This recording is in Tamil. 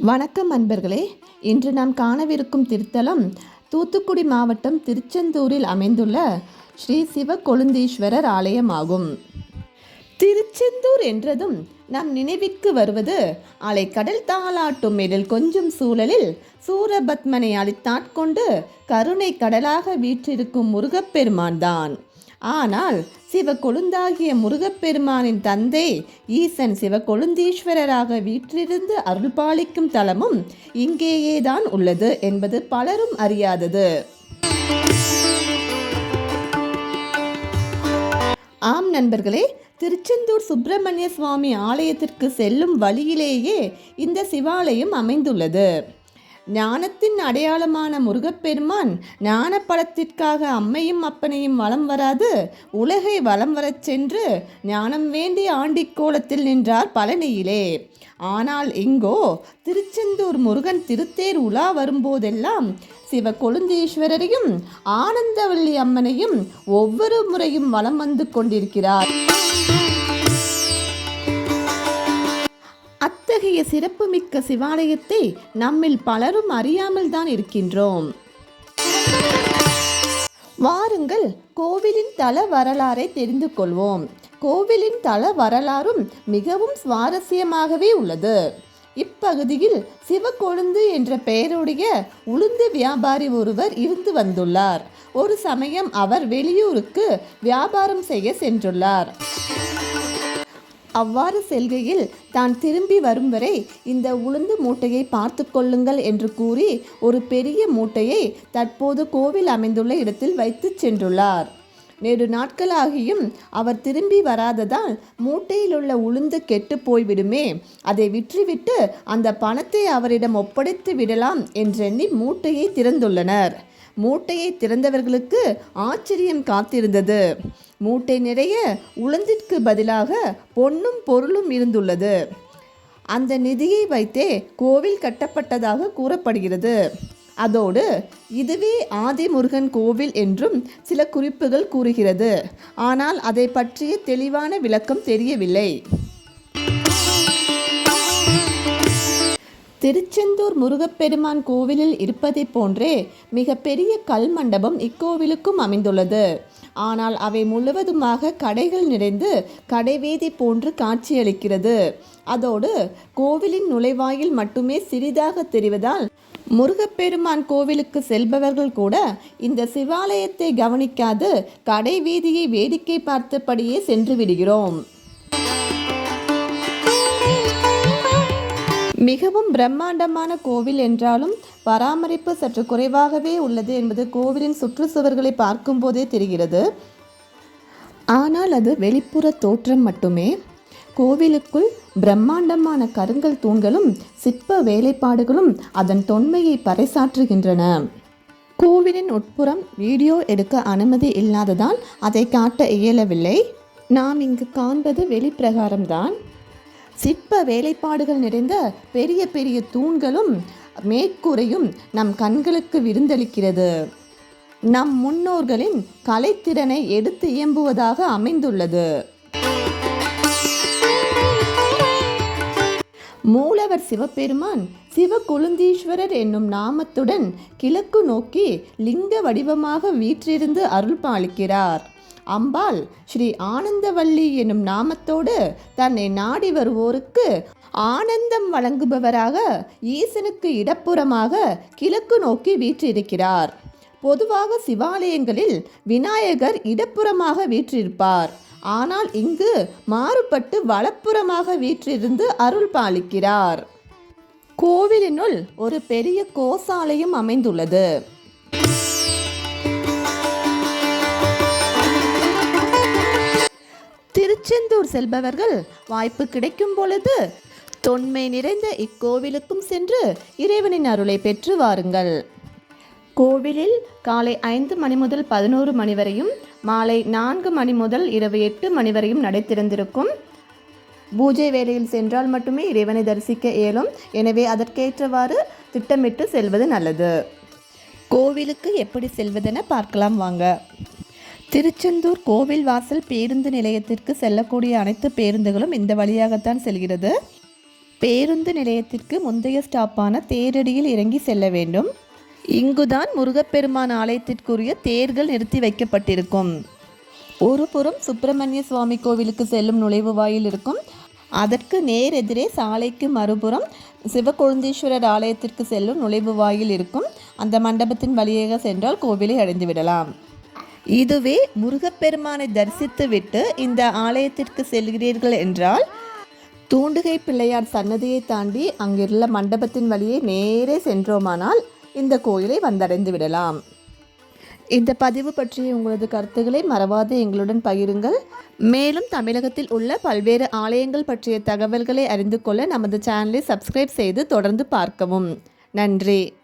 வணக்கம் அன்பர்களே. இன்று நாம் காணவிருக்கும் திருத்தலம் தூத்துக்குடி மாவட்டம் திருச்செந்தூரில் அமைந்துள்ள ஸ்ரீ சிவ கொழுந்தீஸ்வரர் ஆலயமாகும். திருச்செந்தூர் என்றதும் நம் நினைவிற்கு வருவது அலைக்கடல் தாளாட்டும் மேலில் கொஞ்சம் சூழலில் சூரபத்மனை அழித்தாட்கொண்டு கருணை கடலாக வீற்றிருக்கும் முருகப்பெருமான் தான் ஆனால் சிவ கொழுந்தாகிய முருகப்பெருமானின் தந்தை ஈசன் சிவ கொழுந்தீஸ்வரராக வீற்றிருந்து அருள்பாலிக்கும் தலமும் இங்கேயேதான் உள்ளது என்பது பலரும் அறியாதது. ஆம் நண்பர்களே திருச்செந்தூர் சுப்பிரமணிய சுவாமி ஆலயத்திற்கு செல்லும் வழியிலேயே இந்த சிவாலயம் அமைந்துள்ளது. ஞானத்தின் அடையாளமான முருகப்பெருமான் ஞான பலத்திற்காக அம்மையும் அப்பனையும் வலம் வராது உலகை வலம் வரச் சென்று ஞானம் வேண்டி ஆண்டிக்கோலத்தில் நின்றார் பழனியிலே. ஆனால் இங்கோ திருச்செந்தூர் முருகன் திருத்தேர் உலா வரும்போதெல்லாம் சிவ கொழுந்தீஸ்வரரையும் ஆனந்தவள்ளி அம்மனையும் ஒவ்வொரு முறையும் வலம் வந்து கொண்டிருக்கிறார். இத்தகைய சிறப்புமிக்க சிவாலயத்தை நம்மில் பலரும் அறியாமல் தான் இருக்கின்றோம். வாருங்கள் கோவிலின் தல வரலாறை தெரிந்து கொள்வோம். கோவிலின் தல வரலாறும் மிகவும் சுவாரஸ்யமாகவே உள்ளது. இப்பகுதியில் சிவக்கொழுந்து என்ற பெயருடைய உளுந்து வியாபாரி ஒருவர் இருந்து வந்துள்ளார். ஒரு சமயம் அவர் வெளியூருக்கு வியாபாரம் செய்ய சென்றுள்ளார். அவ்வாறு செல்கையில் தான் திரும்பி வரும் வரை இந்த உளுந்து மூட்டையை பார்த்து கொள்ளுங்கள் என்று கூறி ஒரு பெரிய மூட்டையை தற்போது கோவில் அமைந்துள்ள இடத்தில் வைத்து சென்றுள்ளார். நேரு நாட்களாகியும் அவர் திரும்பி வராததால் மூட்டையில் உள்ள உளுந்து கெட்டு போய்விடுமே அதை விற்றுவிட்டு அந்த பணத்தை அவரிடம் ஒப்படைத்து விடலாம் என்றெண்ணி மூட்டையை திறந்துள்ளனர். மூட்டையை திறந்தவர்களுக்கு ஆச்சரியம் காத்திருந்தது. மூட்டை நிறைய உளுந்திற்கு பதிலாக பொன்னும் பொருளும் இருந்துள்ளது. அந்த நிதியை வைத்தே கோவில் கட்டப்பட்டதாக கூறப்படுகிறது. அதோடு இதுவே ஆதிமுருகன் கோவில் என்றும் சில குறிப்புகள் கூறுகிறது. ஆனால் அதை பற்றிய தெளிவான விளக்கம் தெரியவில்லை. திருச்செந்தூர் முருகப்பெருமான் கோவிலில் இருப்பதைப் போன்றே மிகப்பெரிய கல் மண்டபம் இக்கோவிலுக்கும் அமைந்துள்ளது. ஆனால் அவை முழுவதுமாக கடைகள் நிறைந்து கடைவீதி போன்று காட்சியளிக்கிறது. அதோடு கோவிலின் நுழைவாயில் மட்டுமே சிறிதாக தெரிவதால் முருகப்பெருமான் கோவிலுக்கு செல்பவர்கள் கூட இந்த சிவாலயத்தை கவனிக்காது கடைவீதியை வேடிக்கை பார்த்தபடியே சென்று விடுகிறோம். மிகவும் பிரம்மாண்டமான கோவில் என்றாலும் பராமரிப்பு சற்று குறைவாகவே உள்ளது என்பது கோவிலின் சுற்றுச்சுவர்களை பார்க்கும்போதே தெரிகிறது. ஆனால் அது வெளிப்புற தோற்றம் மட்டுமே. கோவிலுக்குள் பிரம்மாண்டமான கருங்கல் தூண்களும் சிற்ப வேலைப்பாடுகளும் அதன் தொன்மையை பறைசாற்றுகின்றன. கோவிலின் உட்புறம் வீடியோ எடுக்க அனுமதி இல்லாததால் அதை காட்ட இயலவில்லை. நாம் இங்கு காண்பது வெளிப்பிரகாரம்தான். சிற்ப வேலைப்பாடுகள் நிறைந்த பெரிய பெரிய தூண்களும் மேற்கூரையும் நம் கண்களுக்கு விருந்தளிக்கிறது. நம் முன்னோர்களின் கலைத்திறனை எடுத்து இயம்புவதாக அமைந்துள்ளது. மூலவர் சிவபெருமான் சிவகொழுந்தீஸ்வரர் என்னும் நாமத்துடன் கிழக்கு நோக்கி லிங்க வடிவமாக வீற்றிருந்து அருள் பாலிக்கிறார் அம்பாள் ஸ்ரீ ஆனந்தவல்லி எனும் நாமத்தோடு தன்னை நாடி வருவோருக்கு ஆனந்தம் வழங்குபவராக ஈசனுக்கு இடப்புறமாக கிழக்கு நோக்கி வீற்றிருக்கிறார். பொதுவாக சிவாலயங்களில் விநாயகர் இடப்புறமாக வீற்றிருப்பார். ஆனால் இங்கு மாறுபட்டு வலப்புறமாக வீற்றிருந்து அருள் பாலிக்கிறார். கோவிலினுள் ஒரு பெரிய கோசாலையும் அமைந்துள்ளது. திருச்செந்தூர் செல்பவர்கள் வாய்ப்பு கிடைக்கும் பொழுது தொன்மை நிறைந்த இக்கோவிலுக்கும் சென்று இறைவனின் அருளை பெற்று வாருங்கள். கோவிலில் காலை ஐந்து மணி முதல் பதினோரு மணி வரையும் மாலை நான்கு மணி முதல் இரவு எட்டு மணி வரையும் நடை திறந்திருக்கும் பூஜை வேலையில் சென்றால் மட்டுமே இறைவனை தரிசிக்க இயலும். எனவே அதற்கேற்றவாறு திட்டமிட்டு செல்வது நல்லது. கோவிலுக்கு எப்படி செல்வதென பார்க்கலாம் வாங்க. திருச்செந்தூர் கோவில் வாசல் பேருந்து நிலையத்திற்கு செல்லக்கூடிய அனைத்து பேருந்துகளும் இந்த வழியாகத்தான் செல்கிறது. பேருந்து நிலையத்திற்கு முந்தைய ஸ்டாப்பான தேரடியில் இறங்கி செல்ல வேண்டும். இங்குதான் முருகப்பெருமான் ஆலயத்திற்குரிய தேர்கள் நிறுத்தி வைக்கப்பட்டிருக்கும். ஒரு புறம் சுப்பிரமணிய சுவாமி கோவிலுக்கு செல்லும் நுழைவு வாயில் இருக்கும். அதற்கு நேர் எதிரே சாலைக்கு மறுபுறம் சிவகொழுந்தீஸ்வரர் ஆலயத்திற்கு செல்லும் நுழைவு வாயில் இருக்கும். அந்த மண்டபத்தின் வழியாக சென்றால் கோவிலை அடைந்து விடலாம் இதுவே முருகப்பெருமானை தரிசித்துவிட்டு இந்த ஆலயத்திற்கு செல்கிறீர்கள் என்றால் தூண்டுகை பிள்ளையார் சன்னதியை தாண்டி அங்கிருள்ள மண்டபத்தின் வழியே நேரே சென்றோமானால் இந்த கோயிலை வந்தடைந்து விடலாம். இந்த பதிவு பற்றிய உங்களது கருத்துக்களை மறவாது எங்களுடன் பகிருங்கள். மேலும் தமிழகத்தில் உள்ள பல்வேறு ஆலயங்கள் பற்றிய தகவல்களை அறிந்து கொள்ள நமது சேனலை சப்ஸ்கிரைப் செய்து தொடர்ந்து பார்க்கவும். நன்றி.